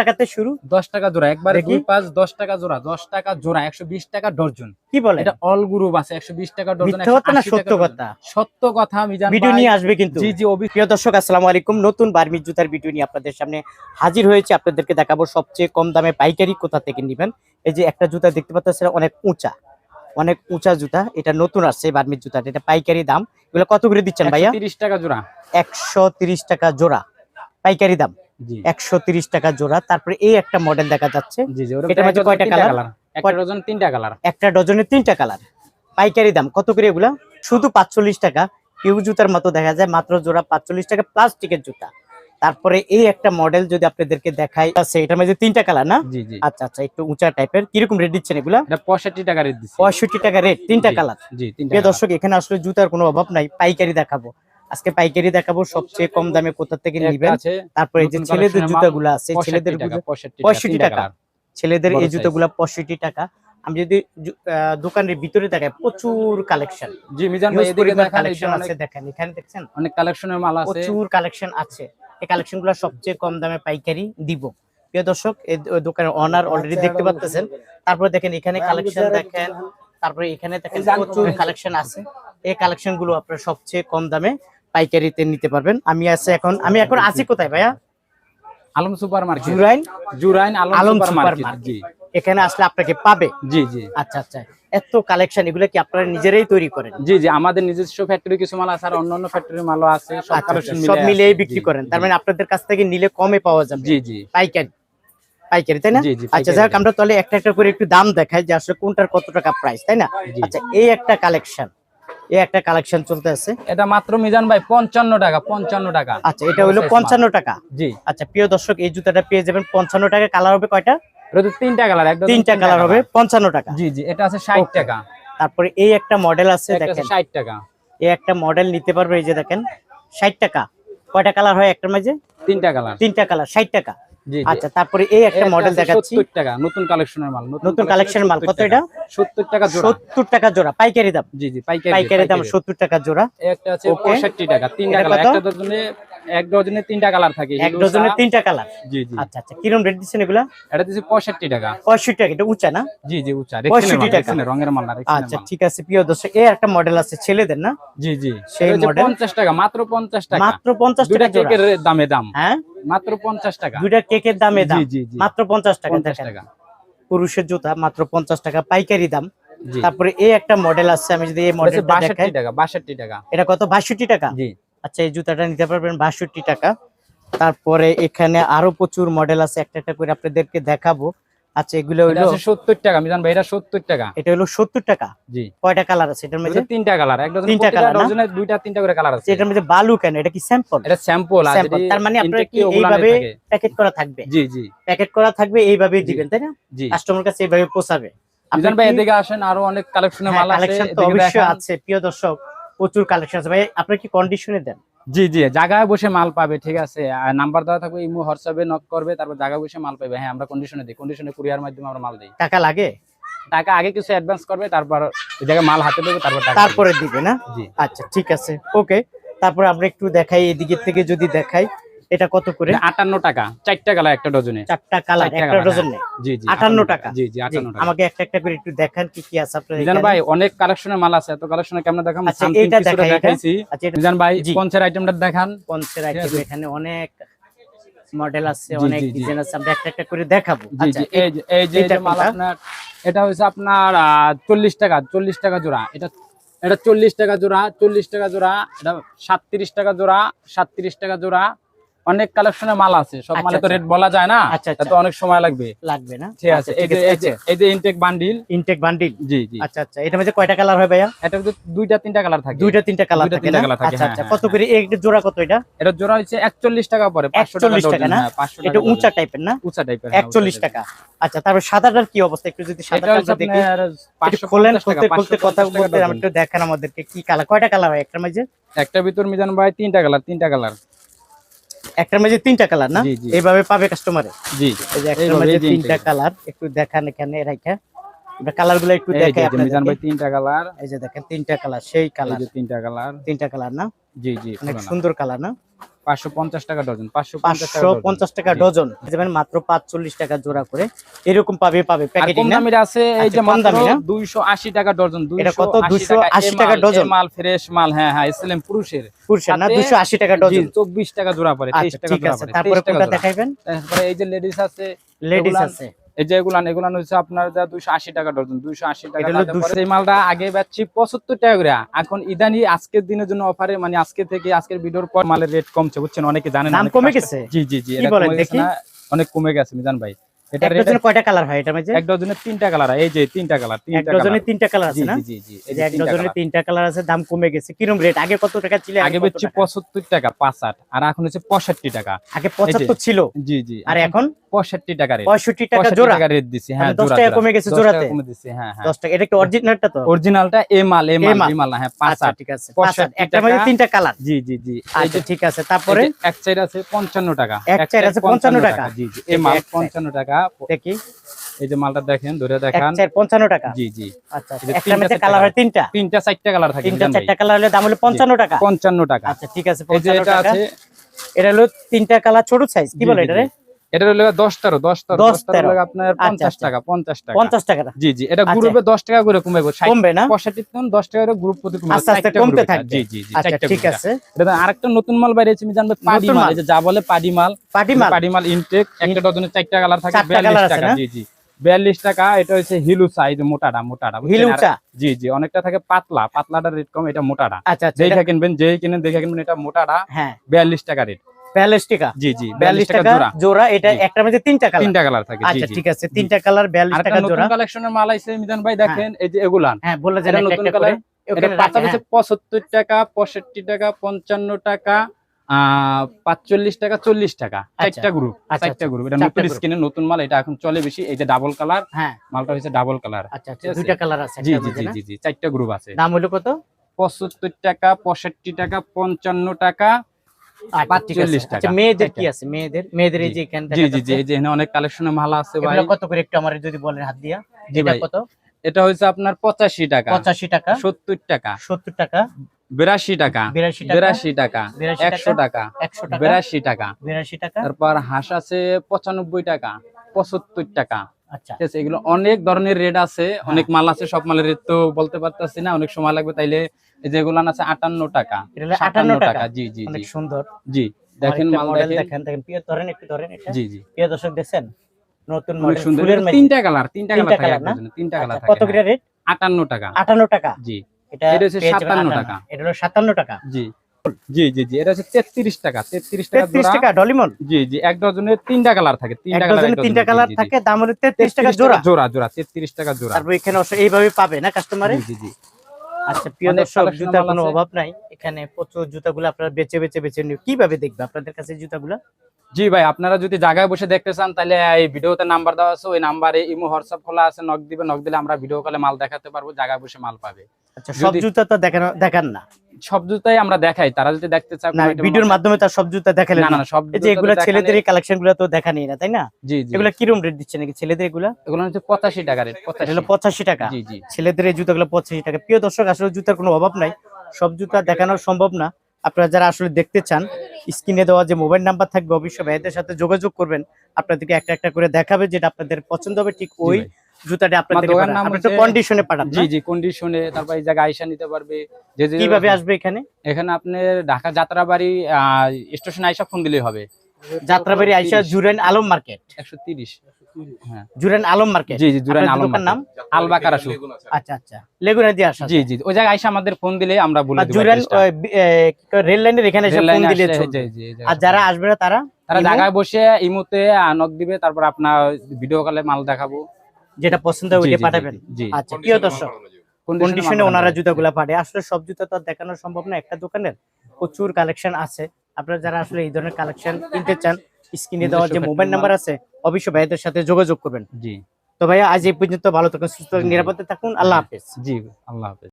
টাকাতে শুরু? দশ টাকা জোড়া একবারে। দুই পাঁচ দশ টাকা জোড়া দশ টাকা জোড়া একশো বিশ টাকা ডর্জন। কি বলে? এটা অল গ্রুপ আছে একশো বিশ টাকা ডর্জন সত্য কথা। সত্য কথা মিজান ভিডিও নিয়ে আসবে কিন্তু। জি জি প্রিয় দর্শক আসসালামু আলাইকুম। নতুন বার্মিজ জুতার ভিডিও নিয়ে আপনাদের সামনে হাজির হয়েছে। আপনাদেরকে দেখাবো সবচেয়ে কম দামে পাইকারি কোথা থেকে নেবেন। এই যে একটা জুতা দেখতে পাচ্ছেন অনেক উঁচা অনেক উঁচা জুতা। এটা নতুন আসছে বার্মিজ জুতা এটা পাইকারি দাম। এগুলো কত করে দিচ্ছেন ভাইয়া? তিরিশ টাকা জোড়া। একশো তিরিশ টাকা জোড়া। পাইকারি দাম। একশো তিরিশ টাকা জোড়া। তারপরে এই একটা মডেল দেখা যাচ্ছে। কয়টা? একটা ডজন তিনটা কালার একটা ডজনে তিনটা কালার পাইকারি দাম। কত করে এগুলা? শুধু পাঁচচল্লিশ টাকা। কিউ জুতার মতো দেখা যায় মাত্র জোড়া পাঁচচল্লিশ টাকা প্লাস্টিকের জুতা। তারপরে এই একটা মডেল যদি আপনাদেরকে দেখাই আছে এটার মধ্যে তিনটা কালার না? আচ্ছা আচ্ছা একটু উঁচা টাইপের কীরকম রেট দিচ্ছেন এগুলা? পঁয়ষট্টি টাকা রেট দিচ্ছি। পঁয়ষট্টি টাকা রেট তিনটা কালার। দর্শক এখানে আসলে জুতার কোনো অভাব নাই। পাইকারি দেখাবো। আজকে পাইকারি দেখাবো সবচেয়ে কম দামে কোথা থেকে নিবেন। তারপরে এই যে ছেলেদের জুতাগুলো আছে ছেলেদের টাকা, জুতা- 65 65 তিনটা টাকা। ছেলেদের এই। জুতোগুলা পঁয়ষট্টি টাকা। আমি যদি দোকানের ভিতরে দেখাই প্রচুর কালেকশন। জি মিজান ভাই এদিকে দেখান এই যে কালেকশন আছে দেখেন এখানে দেখছেন? অনেক কালেকশনের মাল আছে। প্রচুর কালেকশন আছে। এই কালেকশনগুলো সবচেয়ে কম দামে পাইকারি দিব। প্রিয় দর্শক এই দোকানের অনার অলরেডি দেখতে পাচ্ছেন তারপরে দেখেন এখানে কালেকশন দেখেন। তারপরে এখানে দেখেন প্রচুর কালেকশন আছে। এই কালেকশনগুলো আপনারা সবচেয়ে কম দামে পাইকারিতে নিতে পারবেন। আমি আছে এখন আমি এখন আছি কোথায় ভাইয়া? Alam super market. Jurain? Jurain Alam super market. এখানে আসলে আপনাকে পাবে। জি জি। আচ্ছা আচ্ছা। এত কালেকশন এগুলো কি আপনারা নিজেরাই তৈরি করেন? জি জি আমাদের নিজস্ব ফ্যাক্টরি কিছু মাল আছে আর অন্যান্য ফ্যাক্টরির মালও আছে সব আচ্ছা, কালেকশন আচ্ছা, সব মিলিয়ে বিক্রি করেন। তার মানে আপনাদের কাছ থেকে নিলে কমে পাওয়া যাবে। জি জি। পাইকারি। পাইকারি তাই না? আচ্ছা হোক আমরা তাহলে একটা একটা করে একটু দাম দেখাই যে আসলে কোনটার কত টাকা প্রাইস তাই না? আচ্ছা এই একটা কালেকশন এই একটা কালেকশন চলতে আছে। এটা মাত্র মিজান ভাই পঞ্চান্ন টাকা পঞ্চান্ন টাকা। আচ্ছা এটা হলো Size মাল। পঞ্চান্ন টাকা? জি। আচ্ছা প্রিয় দর্শক এই জুতাটা পেয়ে যাবেন পঞ্চান্ন টাকা। কালার হবে কয়টা? এটা তিনটা কালার একদম তিনটা কালার হবে পঞ্চান্ন টাকা। জি জি এটা আছে ষাট Okay. টাকা। তারপরে এই একটা মডেল আছে দেখেন। ষাট টাকা। এই একটা মডেল নিতে পারবে এই যে দেখেন ষাট টাকা। কয়টা কালার হয় একটার মাঝে? তিনটা কালার তিনটা কালার ষাট টাকা। জি জি আচ্ছা তারপরে এই একটা মডেল দেখাচ্ছি। সত্তর টাকা নতুন কালেকশনের মাল নতুন কালেকশনের মাল কত এটা? সত্তর টাকা জোড়া। সত্তর টাকা জোড়া পাইকারি দাম? জি জি পাইকারি পাইকারি দাম সত্তর টাকা জোড়া। একটা আছে Okay. পঁয়ষট্টি টাকা তিনটা এটা কালার কত? একটা ডজনে এক ডজনে তিনটা কালার থাকে এক ডজনে তিনটা কালার জি জি। আচ্ছা আচ্ছা কিরম রেট দিচ্ছেন এগুলা? এটা দিচ্ছে পঁয়ষট্টি টাকা। পঁয়ষট্টি টাকা এটা উঁচা না? জি জি 65 টাকা। রঙের মাল না আচ্ছা ঠিক আছে প্রিয় দর্শক এই একটা মডেল আছে ছেলেদের না? জি জি। সেই model? পঞ্চাশ টাকা মাত্র পঞ্চাশ টাকা। মাত্র পঞ্চাশ দুইটা টাকা জোড়া। কেকের দামে দাম। হ্যাঁ? মাত্র পঞ্চাশ টাকা। দুইটা কেকের দামে মাত্র পঞ্চাশ টাকা টাকা। পুরুষের জুতা মাত্র পঞ্চাশ টাকা পাইকারি দাম। তারপরে এই একটা মডেল আছে আমি যদি এই মডেলটা দেখাই। টাকা এটা কত? বাষট্টি টাকা? জি। আচ্ছা এই জুতাটা নিতে পারবেন বাষট্টি টাকা। তারপরে এখানে আরও প্রচুর মডেল আছে একটা একটা করে আপনাদেরকে দেখাবো। আচ্ছা এগুলো আছে সত্তর টাকা মিজান ভাই এটা সত্তর টাকা? এটা হলো সত্তর টাকা। জি। কয়টা কালার আছে? এটার মধ্যে? তিনটা কালার এক ডজন তিনটা না? ডজনে দুইটা তিনটা করে কালার আছে। এটার মধ্যে বালু কেন? এটা কি স্যাম্পল এটা স্যাম্পল আর তার মানে আপনারা কি এইভাবে প্যাকেট করা থাকবে? জি জি। প্যাকেট করা থাকবে এইভাবেই দিবেন তাই না? জি। কাস্টমার কাছে এইভাবে পোষাবে মিজান ভাই এদিকে আসেন আরও অনেক কালেকশনের মাল আছে কালেকশন তো অবশ্যই আছে প্রিয় দর্শক প্রচুর কালেকশন আছে। ভাই আপনারা কি কন্ডিশনে দেন? জি জি জায়গায় বসে মাল পাবে ঠিক আছে? আর নাম্বার দেওয়া থাকবে ইমো হোয়াটসঅ্যাপে নক করবে তারপর জায়গায় বসে মাল পাবে। হ্যাঁ আমরা কন্ডিশনে দিই। কন্ডিশনে কুরিয়ার মাধ্যমে আমরা মাল দিই। টাকা লাগে? টাকা আগে কিছু অ্যাডভান্স করবে তারপর ওই জায়গায় মাল হাতে দেবে তারপর টাকা তারপরে দিবে। না? জি। আচ্ছা ঠিক আছে। ওকে তারপর আমরা একটু দেখাই এদিকের থেকে যদি দেখাই। এটা কত করে? এটা আটান্ন টাকা। চারটা কালার একটা ডজনে। চারটা কালার একটা ডজন হ্যাঁ। নেই জি জি 58 টাকা। জি জি জি, আটান্ন টাকা। আমাকে একটা একটা করে একটু দেখান কি কি আছে আপনার মিজান ভাই অনেক কালেকশনের মাল আছে এত কালেকশনে কেমন দেখাম আচ্ছা, এটা? দেখাইছি। আচ্ছা মিজান ভাই পঞ্চের আইটেমটা দেখান? পঞ্চের আইটেম এখানে অনেক মডেল আছে অনেক। ডিজাইন আছে আমরা একটা একটা করে দেখাবো। আচ্ছা এই যে এই যে মাল আপনার এটা হচ্ছে আপনার চল্লিশ টাকা চল্লিশ টাকা জোড়া। এটা এটা চল্লিশ টাকা জোড়া চল্লিশ টাকা জোড়া এটা সাতত্রিশ টাকা জোড়া সাতত্রিশ টাকা জোড়া। অনেক কালেকশনের মাল আছে সব আচ্ছা, মালে তো আচ্ছা। রেট বলা যায় না আচ্ছা, আচ্ছা। তো অনেক সময় লাগবে। লাগবে না? ঠিক আছে এই যে এই যে ইনটেক বান্ডিল ইনটেক বান্ডিল জি জি। আচ্ছা আচ্ছা এটা মধ্যে কয়টা কালার হয় ভাইয়া? এটা কিন্তু দুইটা তিনটা কালার থাকে। দুইটা তিনটা কালার থাকে না? আচ্ছা হ্যাঁ, আচ্ছা হ্যাঁ, কত করে? এই জোড়া কত এটা? এটা জোড়া হচ্ছে একচল্লিশ টাকা পরে পাঁচশো টাকা 41 টাকা না? হ্যাঁ, 500 এটা উঁচা টাইপের না? উঁচা টাইপের একচল্লিশ টাকা। আচ্ছা তারপর সাদাটার কি অবস্থা? একটু যদি সাদাটা দেখি। আপনার একটু 550 খোলেন খুলতে খুলতে কথা বলতে ডজন। আমি একটু দেখেন আমাদেরকে কি কালার কয়টা কালার হয় একটার মাঝে একটা ভিতর মিজান ভাই তিনটা কালার তিনটা কালার একটার মাঝে তিনটা কালার না। এইভাবে পাবে কাস্টমারে জি এই যে একটা মেজে তিনটা কালার একটু দেখান এখানে রাখা আমরা কালারগুলো একটু দেখাই আপনাদের মিজান ভাই তিনটা কালার এই যে দেখেন তিনটা কালার সেই এই কালার যে তিনটা কালার তিনটা কালার না? জি জি অনেক সুন্দর কালার না? পাঁচশো পঞ্চাশ টাকা ডজন পাঁচশো পঞ্চাশ টাকা ডজন। যেমন মাত্র পাঁচচল্লিশ টাকা জোড়া করে এরকম পাবে পাবে প্যাকেটিং না দামের আছে এই আচ্ছা, যে মাত্র দামি না? দুইশো আশি টাকা ডজন এটা কত? 280 280 এ টাকা ডজন? মাল ফ্রেশ মাল হ্যাঁ হ্যাঁ এসএলএম পুরুষের পুরুষের না সাথে- দুশো আশি টাকা ডজন চব্বিশ টাকা জোড়া পড়ে তেইশ আচ্ছা টাকা জোড়া পড়ে তারপরে 23 কোনটা। দেখাইবেন তারপরে এই যে লেডিস আছে লেডিস আছে এই যে এগুলান এগুলান হচ্ছে আপনার যা দুইশো আশি টাকা ডজন দুইশো আশি টাকা এই মালটা আগে বেচছি পঁচাত্তর টাকা করে। এখন ইদানি আজকের দিনের জন্য অফারে মানে আজকে থেকে আজকের ভিডিওর পর মালের রেট কমছে বুঝছেন? অনেকে জানেন কমে গেছে? জি জি জি? অনেক কমে গেছে মিজান ভাই। এটা ডজনে কয়টা কালার হয় এটা মাঝে এক ডজনের তিনটা কালার এই যে তিনটা কালার এক ডজনে তিনটা কালার আছে না? জি জি জি এই এই যে যে এক ডজনে তিনটা কালার আছে দাম কমে গেছে। কিরম রেট আগে কত টাকা ছিল আগে বেচছি টাকা? টাকা আর এখন হচ্ছে পঁয়ষট্টি টাকা। আগে পঁচাত্তর ছিল। জি জি আর এখন পঁয়ষট্টি টাকা রেট পঁয়ষট্টি টাকা জোড়া? টাকা রেট দিছি। হ্যাঁ মানে টাকা কমে গেছে জোড়াতে? কমে দিছি হ্যাঁ হ্যাঁ। টাকা। এটা কি অরিজিনালটা তো? অরিজিনালটা এ মাল এ হ্যাঁ পাঁচ আচ্ছা আট ঠিক আছে। 65 একটা মাঝে তিনটা কালার। জি জি জি। আচ্ছা ঠিক আছে। তারপরে? এক আছে পঞ্চান্ন টাকা। এক চাইর আছে 55 টাকা। জি মাল এক চাইর। টাকা দেখি এই যে মালটা দেখেন ধরে দেখান। চার পঞ্চান্ন টাকা। জি জি। আচ্ছা একটা তিনটা মেতে চারটা কালার হয় তিনটা? তিনটা চারটা কালার থাকে তিনটা। চারটা কালার হলে দাম হলো পঞ্চান্ন টাকা। পঞ্চান্ন টাকা। আচ্ছা ঠিক আছে এই যে পঞ্চান্ন এটা টাকা। আছে এটা হলো তিনটা কালার ছোট সাইজ কি বলে এটা জি। এটা হলো দশ তেরো দশ তেরো দশ তেরো। আপনার পঞ্চাশ আচ্ছা। টাকা পঞ্চাশ টাকা। পঞ্চাশ টাকা। জি জি এটা আচ্ছা। গ্রুপে দশ টাকা করে ষাট- কমবে না? পঁয়ষট্টি দশ টাকা করে গ্রুপ প্রতি কমতে। থাকবে। জি জি আচ্ছা ঠিক আছে। এটা আরেকটা নতুন মাল বাইরেছে আমি জানব মাল যে বলে মাল। পাটি মাল। মাল ইনটেক একটা ডজনে চারটা কালার থাকে বিয়াল্লিশ টাকা। জি জি। বিয়াল্লিশ টাকা এটা হচ্ছে হিলুচা এই যে মোটাটা মোটাটা? হিলুচা? জি জি অনেকটা থাকে পাতলা পাতলাটা রেট কম এটা মোটাটা। আচ্ছা আচ্ছা যেই কিনবেন যেই কিনেন দেখে কিনবেন এটা মোটাটা। হ্যাঁ। বিয়াল্লিশ টাকা রেট বিয়াল্লিশ টাকা জি জি বিয়াল্লিশ টাকা জোড়া। জোড়া এটা জি। মধ্যে তিনটা কালার তিনটা কালার থাকে। আচ্ছা ঠিক আছে তিনটা কালার নতুন কালেকশনের মাল আইছে মিজান ভাই দেখেন এই যে এগুলান। হ্যাঁ বলে যান এটা নতুন কালার এটা পাতা হচ্ছে পঁচাত্তর টাকা পঁয়ষট্টি টাকা পঞ্চান্ন টাকা আহ পাঁচচল্লিশ টাকা চল্লিশ টাকা। আচ্ছা। চারটা গ্রুপ আচ্ছা, চারটা গ্রুপ এটা নতুন। স্কিনের নতুন মাল এটা এখন চলে বেশি। এই যে ডাবল কালার হ্যাঁ। মালটা হচ্ছে ডাবল কালার আচ্ছা? দুইটা কালার আছে জি জি মধ্যে জি না? জি জি চারটা গ্রুপ আছে। দাম হলো কত? পঁচাত্তর টাকা পঁয়ষট্টি টাকা পঞ্চান্ন টাকা মেয়েদের কি আছে? মেয়েদের মেয়েদের এই যে এখানে জি জি জি এই যে এখানে অনেক কালেকশনের মাল আছে ভাই। কত করে একটু আমার যদি বলেন হাত দিয়া? জি ভাই। কত? এটা হচ্ছে আপনার পঁচাশি টাকা। পঁচাশি টাকা। সত্তর টাকা। সত্তর টাকা। বিরাশি টাকা। বিরাশি টাকা। বিরাশি টাকা। 82 একশো টাকা। বিরাশি টাকা। বিরাশি টাকা। তারপর হাঁস আছে পঁচানব্বই টাকা পঁচাত্তর টাকা। আচ্ছা। এগুলো অনেক ধরনের রেট আছে। অনেক মাল আছে সব মালের রেট তো বলতে পারতাছি না। অনেক সময় লাগবে তাইলে যেগুলো আছে আটান্ন টাকা এটা হলো 57 58 টাকা। জি জি অনেক সুন্দর। জি দেখেন মাল দেখেন। দেখেন ধরেন একটু ধরেন জি জি। দর্শক দেখছেন? নতুন মডেল সুন্দর। ফুলের তিনটা কালার তিনটা কালার থাকে তিনটা কালার থাকে কত করে রেট আটান্ন টাকা। আটান্ন টাকা? জি। এটা এটা হচ্ছে 57 টাকা। এটা হলো সাতান্ন টাকা। জি। জি জি জি এটা হচ্ছে তেত্রিশ টাকা। তেত্রিশ টাকা তেত্রিশ জোড়া। টাকা ডলিমন। জি জি এক ডজনের তিনটা কালার থাকে তিনটা কালার ডজনে তিনটা কালার থাকে দাম হলো টাকা জোড়া। জোড়া জোড়া তেত্রিশ টাকা জোড়া। তারপর এখানে এইভাবে পাবে না কাস্টমারে জি জি। আচ্ছা প্রিয় অনেক দর্শক জুতার কোনো অভাব নাই। এখানে প্রচুর জুতাগুলো আপনারা বেচে বেচে বেছে নিয়ে কীভাবে দেখবে আপনাদের কাছে জুতাগুলো? জি ভাই আপনারা যদি জায়গায় বসে দেখতে চান তাহলে এই ভিডিওতে নাম্বার দেওয়া আছে ওই নাম্বারে ইমো হোয়াটসঅ্যাপ খোলা আছে নক দিবে নক দিলে আমরা ভিডিও কলে মাল দেখাতে পারব জায়গায় বসে মাল পাবে। আচ্ছা সব জুতা তো দেখানো দেখান না। সব জুতাই আমরা দেখাই। তারা যদি দেখতে চায় না ভিডিওর মাধ্যমে তার সব জুতা দেখালেন না না সব এই যে জুতা এগুলো ছেলেদের কালেকশনগুলো তো দেখা নেই না তাই না? জি জি। এগুলো রেট দিচ্ছে নাকি ছেলেদের এগুলা? এগুলো হচ্ছে পঁচাশি টাকা রেট এটা হলো পঁচাশি টাকা। জি জি। ছেলেদের এই জুতাগুলো পঁচাশি টাকা। প্রিয় দর্শক আসলে জুতার কোনো অভাব নাই। সব জুতা দেখানো সম্ভব না। আপনারা যারা আসলে দেখতে চান স্ক্রিনে দেওয়া যে মোবাইল নাম্বার থাকবে অবশ্যই ভাইদের সাথে যোগাযোগ করবেন। আপনাদেরকে একটা একটা করে দেখাবে যেটা আপনাদের পছন্দ হবে। ঠিক ওই। জুতাটা আপনাদের দোকানের নাম হচ্ছে- কন্ডিশনে পাঠান জি জি কন্ডিশনে তারপর এই জায়গায় আইসা নিতে পারবে। যে যে কীভাবে আসবে এখানে? এখানে আপনি ঢাকা যাত্রাবাড়ি স্টেশন আইসা ফোন দিলেই হবে। যাত্রাবাড়ি আইসা আলম মার্কেট। হ্যাঁ। জুরেন আলম মার্কেট। জি জি জুরান আলম দোকান নাম? আলবাকারা শু। আচ্ছা আচ্ছা। লেগুনা দিয়ে আসা জি জি ওই জায়গায় আইসা আমাদের ফোন দিলে আমরা বলে দিব রেল লাইনের এখানে এসে ফোন দিলে। জি, জি, আর যারা আসবে। না তারা তারা জায়গায় বসে ইমুতে নক দিবে তারপর আপনার ভিডিও কলে মাল দেখাবো। যেটা পছন্দ হয় ওইটা পাঠাবেন। আচ্ছা প্রিয় দর্শক কন্ডিশনে ওনারা জুতাগুলা পাঠে আসলে সব জুতা তো আর দেখানো সম্ভব না একটা দোকানের। প্রচুর কালেকশন আছে। আপনারা যারা আসলে এই ধরনের কালেকশন কিনতে চান স্ক্রিনে দেওয়া যে মোবাইল নাম্বার আছে অবশ্যই ভাইদের সাথে যোগাযোগ করবেন। জি। তো ভাইয়া আজ এই পর্যন্ত ভালো থাকুন সুস্থ থাকুন, নিরাপদে থাকুন। আল্লাহ হাফেজ। জি আল্লাহ হাফেজ।